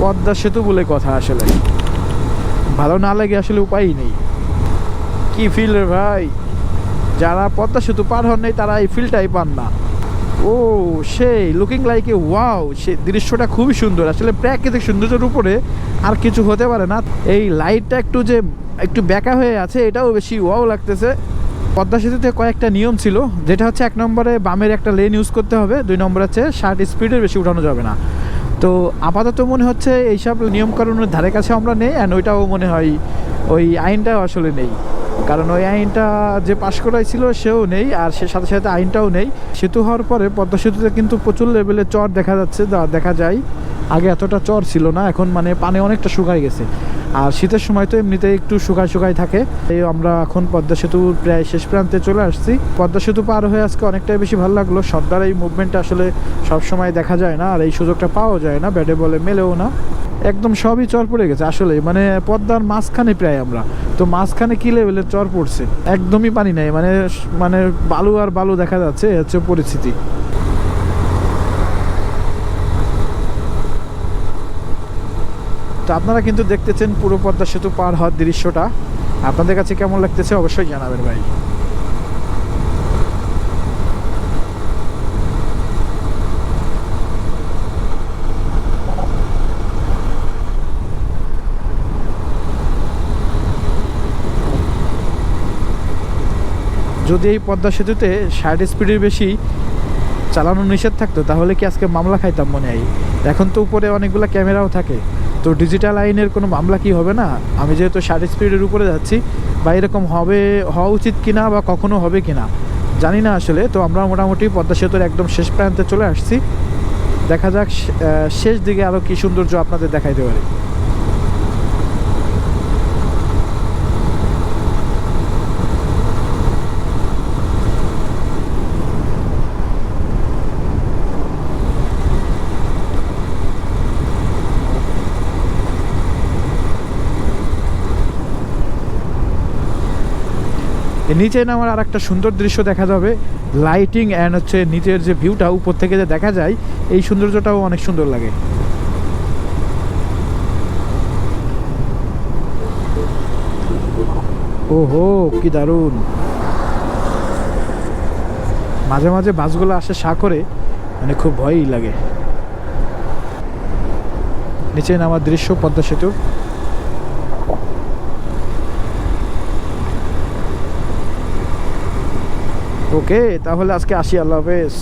পদ্মা সেতু বলে কথা আসলে। ভালো না লাগে আসলে উপায়ই নেই। কি ফিল ভাই? যারা পদ্মা সেতু পার হন নাই, তারা এই ফিলটাই পান না। ও, সেই লুকিং লাইক এ ওয়াও সে দৃশ্যটা খুবই সুন্দর। আসলে প্রাকৃতিক সৌন্দর্যের উপরে আর কিছু হতে পারে না। এই লাইটটা একটু যে, একটু বেঁকা হয়ে আছে, এটাও বেশি ওয়াও লাগতেছে। পদ্মা সেতুতে কয়েকটা নিয়ম ছিল, যেটা হচ্ছে এক নম্বরে বামের একটা লেন ইউজ করতে হবে, দুই নম্বর হচ্ছে ষাট স্পিডের বেশি উঠানো যাবে না। তো আপাতত মনে হচ্ছে এইসব নিয়মকানুনের ধারে কাছে আমরা নেই অ্যান্ড ওইটাও মনে হয় ওই আইনটাও আসলে নেই। কারণ ওই আইনটা যে পাশ করাইছিল সেও নেই, আর সে সাথে সাথে আইনটাও নেই। সেতু হওয়ার পরে পদ্মা সেতুতে কিন্তু প্রচুর লেভেলে চর দেখা যাচ্ছে, যা দেখা যায়। আগে এতটা চর ছিল না, এখন মানে পানি অনেকটা শুকায় গেছে। আর শীতের সময় তো এমনিতেই একটু শুকায় শুকায় থাকে। এই আমরা এখন পদ্মা সেতুর প্রায় শেষ প্রান্তে চলে আসছি। পদ্মা সেতু পার হয়ে আজকে অনেকটাই বেশি ভালো লাগল। সর্দার এই মুভমেন্টটা আসলে সব সময় দেখা যায় না, আর এই সুযোগটা পাওয়া যায় না, ব্যাটে বলে মেলেও না। একদম সবই চর পড়ে গেছে, আসলে। মানে পদ্মার মাঝখানে প্রায় আমরা। তো মাঝখানে কি লেভেলের চর পড়ছে? একদমই পানি নাই। মানে মানে বালু আর বালু দেখা যাচ্ছে হচ্ছে পরিস্থিতি। তো আপনারা কিন্তু দেখতেছেন পুরো পদ্মা সেতু পার হওয়ার দৃশ্যটা। আপনাদের কাছে কেমন লাগতেছে অবশ্যই জানাবেন ভাই। যদি এই পদ্মা সেতুতে ষাট স্পিডের বেশি চালানো নিষেধ থাকতো, তাহলে কি আজকে মামলা খাইতাম মনে হয়? এখন তো উপরে অনেকগুলো ক্যামেরাও থাকে। তো ডিজিটাল আইনের কোনো মামলা কি হবে না? আমি যেহেতু ষাট স্পিডের উপরে যাচ্ছি, বা এরকম হবে, হওয়া উচিত কিনা বা কখনো হবে কিনা, জানি না আসলে। তো আমরা মোটামুটি পদ্মা সেতুর একদম শেষ প্রান্তে চলে আসছি। দেখা যাক শেষ দিকে আরও কী সৌন্দর্য আপনাদের দেখাইতে পারি। নিচে নামার আর একটা সুন্দর দৃশ্য দেখা যাবে। লাইটিং অ্যান্ড হচ্ছে নিচের যে ভিউটা উপর থেকে যে দেখা যায়, এই সৌন্দর্যটাও অনেক সুন্দর লাগে। ওহো, কি দারুণ। মাঝে মাঝে বাসগুলো আসে সা করে মানে খুব ভয়ই লাগে। নিচে নামার দৃশ্য পদ্মা সেতুর ওকে তাহলে আজকে আসি আল্লাহ হাফেজ।